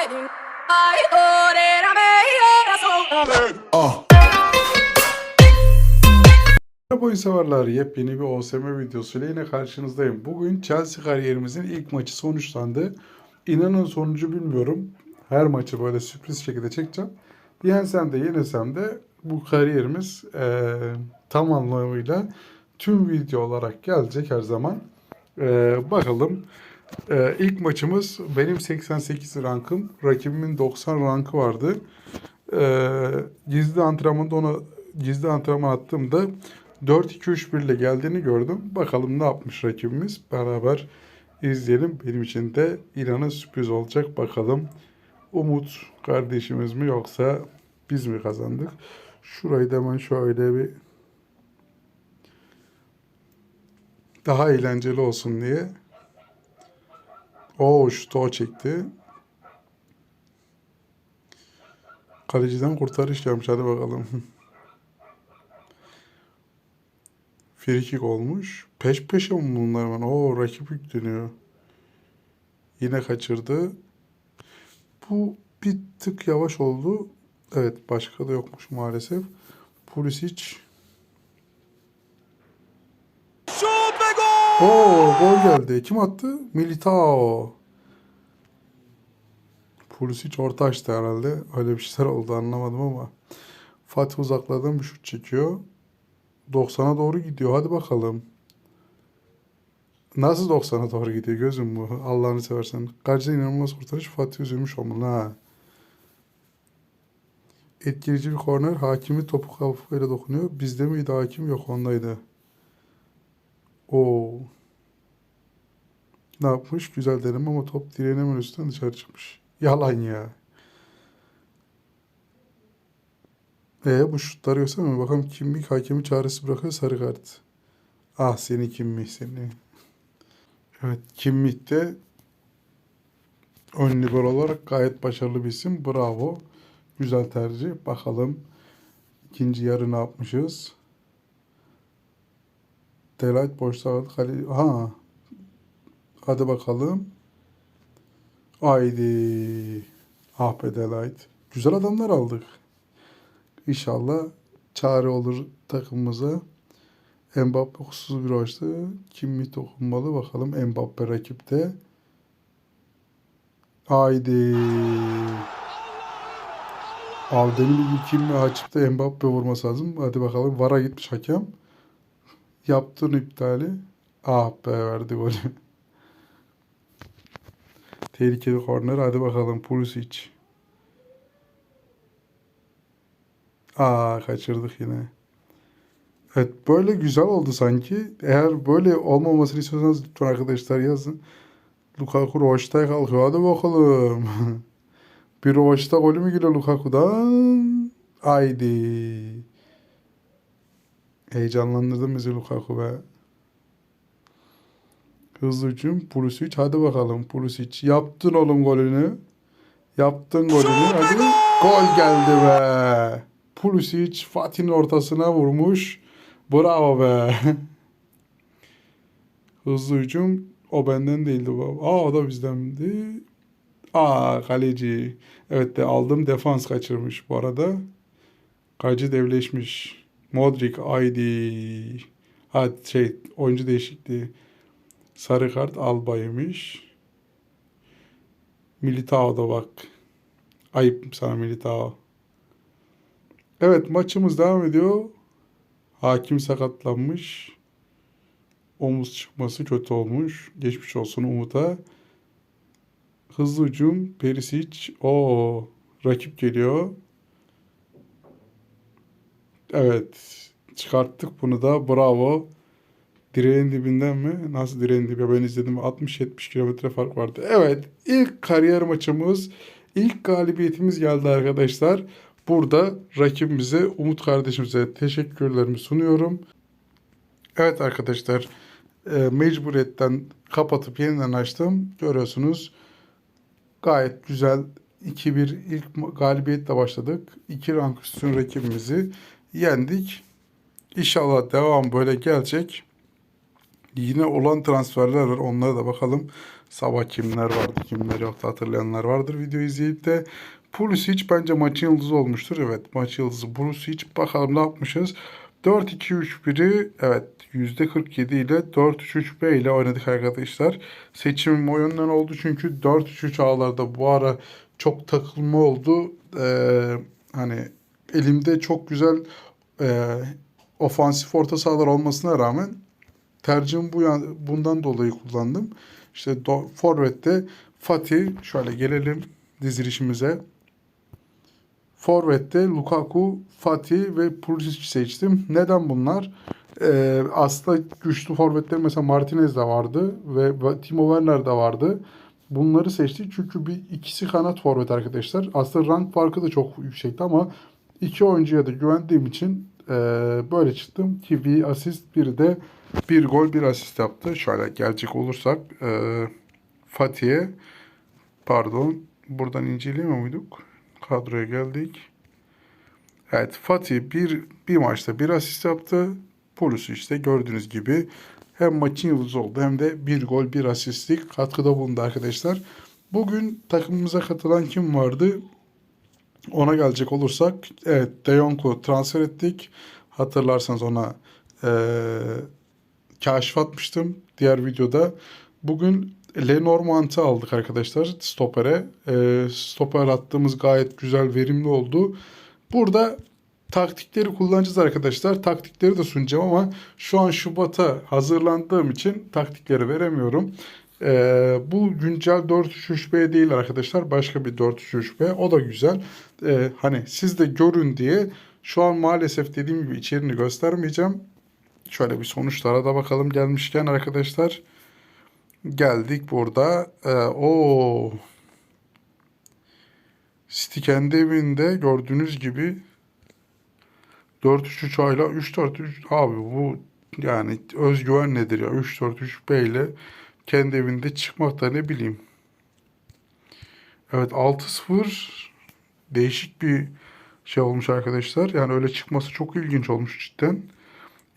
wedding. I thought it, I. Merhaba oyun severler. Yepyeni bir OSM videosuyla yine karşınızdayım. Bugün Chelsea kariyerimizin ilk maçı sonuçlandı. İnanın sonucu bilmiyorum. Her maçı böyle sürpriz şekilde çekeceğim. Yensem de yenesem de bu kariyerimiz eee, tam anlamıyla tüm video olarak gelecek her zaman. Eee, bakalım. Eee ilk maçımız benim 88 rankım. Rakibimin 90 rankı vardı. Eee, gizli antrenmanda ona gizli antrenman attığımda 4-2-3-1 ile geldiğini gördüm. Bakalım ne yapmış rakibimiz. Beraber izleyelim. Benim için de İran'ın sürpriz olacak. Bakalım Umut kardeşimiz mi yoksa biz mi kazandık? Şurayı da hemen şöyle bir daha eğlenceli olsun diye. O şutu o çekti. Kaleciden kurtarış gelmiş. Hadi bakalım. Frikik olmuş. Peş peşe mi bunlar hemen? Oo rakip yükleniyor. Yine kaçırdı. Bu bir tık yavaş oldu. Evet başka da yokmuş maalesef. Pulisic. Oo gol geldi. Kim attı? Militao. Pulisic orta açtı herhalde. Öyle bir şeyler oldu anlamadım ama. Fatih uzaklardan bir şut çekiyor. 90'a doğru gidiyor. Hadi bakalım. Nasıl 90'a doğru gidiyor gözüm bu? Allah'ını seversen. Karşıda inanılmaz kurtarış. Fatih üzülmüş olmalı ha. Etkileyici bir korner. Hakimi topu kafayla dokunuyor. Bizde miydi hakim? Yok ondaydı. Oo. Ne yapmış? Güzel deneme ama top direğin hemen üstünden dışarı çıkmış. Yalan ya. E bu şutları göstermiyor. Bakalım kimlik hakemi çaresi bırakıyor sarı kart. Ah seni kimlik seni. Evet kimlik de ön libero olarak gayet başarılı bir isim. Bravo. Güzel tercih. Bakalım ikinci yarı ne yapmışız? Delight boşta. Kale... Ha. Hadi bakalım. Haydi. Ah be Delight. Güzel adamlar aldık. İnşallah çare olur takımımıza. Mbappe kusursuz bir açtı. Kim mi dokunmalı bakalım Mbappe rakipte. Haydi. Bir kim mi açıp da Mbappe vurması lazım. Hadi bakalım. Vara gitmiş hakem. Yaptığın iptali. Ah be verdi golü. Tehlikeli korner. Hadi bakalım Pulisic. Aa kaçırdık yine. Evet böyle güzel oldu sanki. Eğer böyle olmamasını istiyorsanız lütfen arkadaşlar yazın. Lukaku Roş'ta kalkıyor. Hadi bakalım. bir Roş'ta golü mü geliyor Lukaku'dan? Haydi. Heyecanlandırdın bizi Lukaku be. Hızlı hücum. Pulisic. Hadi bakalım Pulisic. Yaptın oğlum golünü. Yaptın golünü. Hadi. Gol geldi be. Pulisic Fatih'in ortasına vurmuş. Bravo be. Hızlı hücum. O benden değildi bu. Aa o da bizdendi. Aa kaleci. Evet de aldım defans kaçırmış bu arada. Kaleci devleşmiş. Modric haydi. Ha şey oyuncu değişikliği. Sarı kart Alba'ymış. Militao da bak. Ayıp sana Militao. Evet maçımız devam ediyor. Hakim sakatlanmış. Omuz çıkması kötü olmuş. Geçmiş olsun Umut'a. Hızlı hücum. Perisic. o rakip geliyor. Evet. Çıkarttık bunu da. Bravo. Direğin dibinden mi? Nasıl direğin dibi? Ben izledim. 60-70 kilometre fark vardı. Evet. ilk kariyer maçımız. ilk galibiyetimiz geldi arkadaşlar. Burada rakibimize, Umut kardeşimize teşekkürlerimi sunuyorum. Evet arkadaşlar, e, mecburiyetten kapatıp yeniden açtım. Görüyorsunuz gayet güzel 2-1 ilk galibiyetle başladık. 2 rank üstün rakibimizi yendik. İnşallah devam böyle gelecek. Yine olan transferler var. Onlara da bakalım. Sabah kimler vardı kimler yoktu hatırlayanlar vardır video izleyip de Pulisic bence maçın yıldızı olmuştur. Evet maç yıldızı Pulisic. Bakalım ne yapmışız. 4-2-3-1'i evet %47 ile 4-3-3-B ile oynadık arkadaşlar. Seçimim o yönden oldu çünkü 4-3-3 ağlarda bu ara çok takılma oldu. Ee, hani elimde çok güzel e, ofansif orta sahalar olmasına rağmen tercihim bu yan- bundan dolayı kullandım. İşte do, Forvet'te Fatih şöyle gelelim dizilişimize. Forvet'te Lukaku, Fatih ve Pulisic seçtim. Neden bunlar? Ee, aslında güçlü forvetler mesela Martinez de vardı ve Timo Werner de vardı. Bunları seçtik çünkü bir ikisi kanat forvet arkadaşlar. Aslında rank farkı da çok yüksekti ama iki oyuncuya da güvendiğim için e, böyle çıktım ki bir asist bir de bir gol bir asist yaptı. Şöyle gelecek olursak e, Fatih'e pardon buradan inceleyemiyor muyduk? Kadroya geldik. Evet Fatih bir, bir maçta bir asist yaptı. Pulisic işte gördüğünüz gibi hem maçın yıldızı oldu hem de bir gol bir asistlik katkıda bulundu arkadaşlar. Bugün takımımıza katılan kim vardı? Ona gelecek olursak evet De Jong'u transfer ettik. Hatırlarsanız ona eee kaşif atmıştım diğer videoda. Bugün Lenormand'ı aldık arkadaşlar stopere. Eee stoper attığımız gayet güzel verimli oldu. Burada taktikleri kullanacağız arkadaşlar. Taktikleri de sunacağım ama şu an Şubat'a hazırlandığım için taktikleri veremiyorum. Ee, bu güncel 4-3-3-B değil arkadaşlar. Başka bir 4-3-3-B. O da güzel. Ee, hani siz de görün diye şu an maalesef dediğim gibi içeriğini göstermeyeceğim. Şöyle bir sonuçlara da bakalım gelmişken arkadaşlar. Geldik burada. Ee, o City kendi evinde gördüğünüz gibi 4-3-3 ayla 3-4-3 abi bu yani özgüven nedir ya 3-4-3 ile kendi evinde çıkmak da ne bileyim. Evet 6-0 değişik bir şey olmuş arkadaşlar. Yani öyle çıkması çok ilginç olmuş cidden.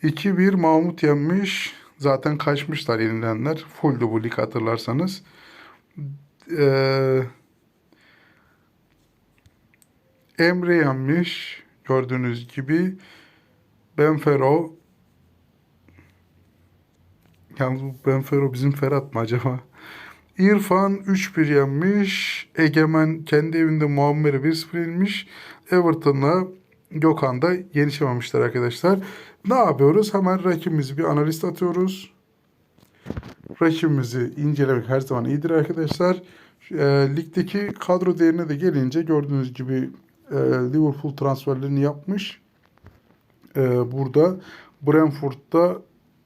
2-1 Mahmut yenmiş. Zaten kaçmışlar yenilenler. Full bu lig hatırlarsanız. Eee Emre yenmiş. Gördüğünüz gibi. Benfero. Yalnız bu Benfero bizim Ferhat mı acaba? İrfan 3-1 yenmiş. Egemen kendi evinde Muammer'e 1-0 yenmiş. Everton'la Gökhan da yenişememişler arkadaşlar. Ne yapıyoruz? Hemen rakibimizi bir analist atıyoruz. Rakibimizi incelemek her zaman iyidir arkadaşlar. E, ligdeki kadro değerine de gelince gördüğünüz gibi e, Liverpool transferlerini yapmış. E, burada Brentford'da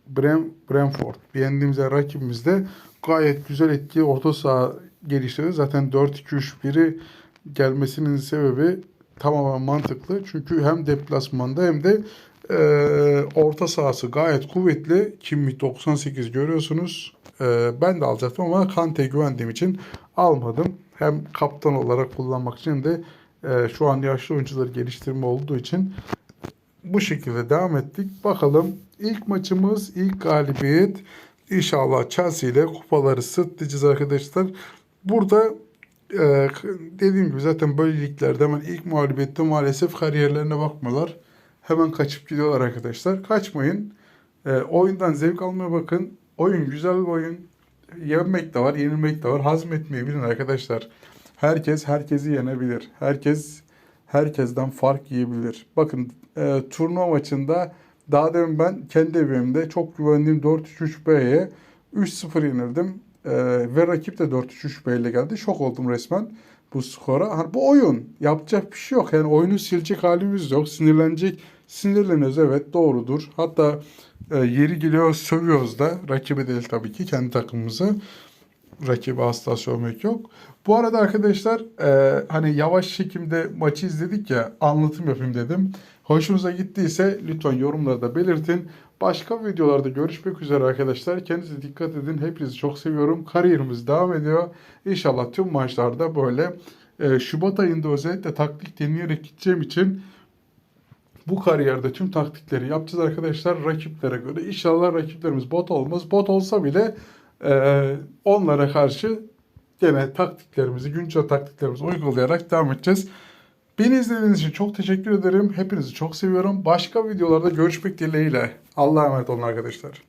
Brem, Brentford yendiğimiz rakibimizde gayet güzel etkili orta saha geliştirdi. Zaten 4-2-3-1'i gelmesinin sebebi tamamen mantıklı. Çünkü hem deplasmanda hem de e, orta sahası gayet kuvvetli. Kimmich 98 görüyorsunuz. E, ben de alacaktım ama Kante güvendiğim için almadım. Hem kaptan olarak kullanmak için de e, şu an yaşlı oyuncuları geliştirme olduğu için bu şekilde devam ettik. Bakalım ilk maçımız ilk galibiyet. İnşallah Chelsea ile kupaları sırtlayacağız arkadaşlar. Burada e, dediğim gibi zaten böyle liglerde hemen ilk mağlubiyette maalesef kariyerlerine bakmıyorlar. Hemen kaçıp gidiyorlar arkadaşlar. Kaçmayın. E, oyundan zevk almaya bakın. Oyun güzel bir oyun. Yenmek de var, yenilmek de var. Hazmetmeyi bilin arkadaşlar. Herkes herkesi yenebilir. Herkes herkesten fark yiyebilir. Bakın e, turnuva maçında daha demin ben kendi evimde çok güvendiğim 4-3-3-B'ye 3-0 yenildim. E, ve rakip de 4-3-3-B ile geldi. Şok oldum resmen bu skora. Hani bu oyun. Yapacak bir şey yok. Yani oyunu silecek halimiz yok. Sinirlenecek. Sinirleniyoruz evet doğrudur. Hatta e, yeri geliyor sövüyoruz da. Rakibi değil tabii ki kendi takımımızı rakibi asla sövmek yok. Bu arada arkadaşlar e, hani yavaş çekimde maçı izledik ya anlatım yapayım dedim. Hoşunuza gittiyse lütfen yorumlarda belirtin. Başka videolarda görüşmek üzere arkadaşlar. Kendinize dikkat edin. Hepinizi çok seviyorum. Kariyerimiz devam ediyor. İnşallah tüm maçlarda böyle e, Şubat ayında özellikle taktik deneyerek gideceğim için bu kariyerde tüm taktikleri yapacağız arkadaşlar rakiplere göre. İnşallah rakiplerimiz bot olmaz. Bot olsa bile Ee, onlara karşı gene taktiklerimizi, güncel taktiklerimizi uygulayarak devam edeceğiz. Beni izlediğiniz için çok teşekkür ederim. Hepinizi çok seviyorum. Başka videolarda görüşmek dileğiyle. Allah'a emanet olun arkadaşlar.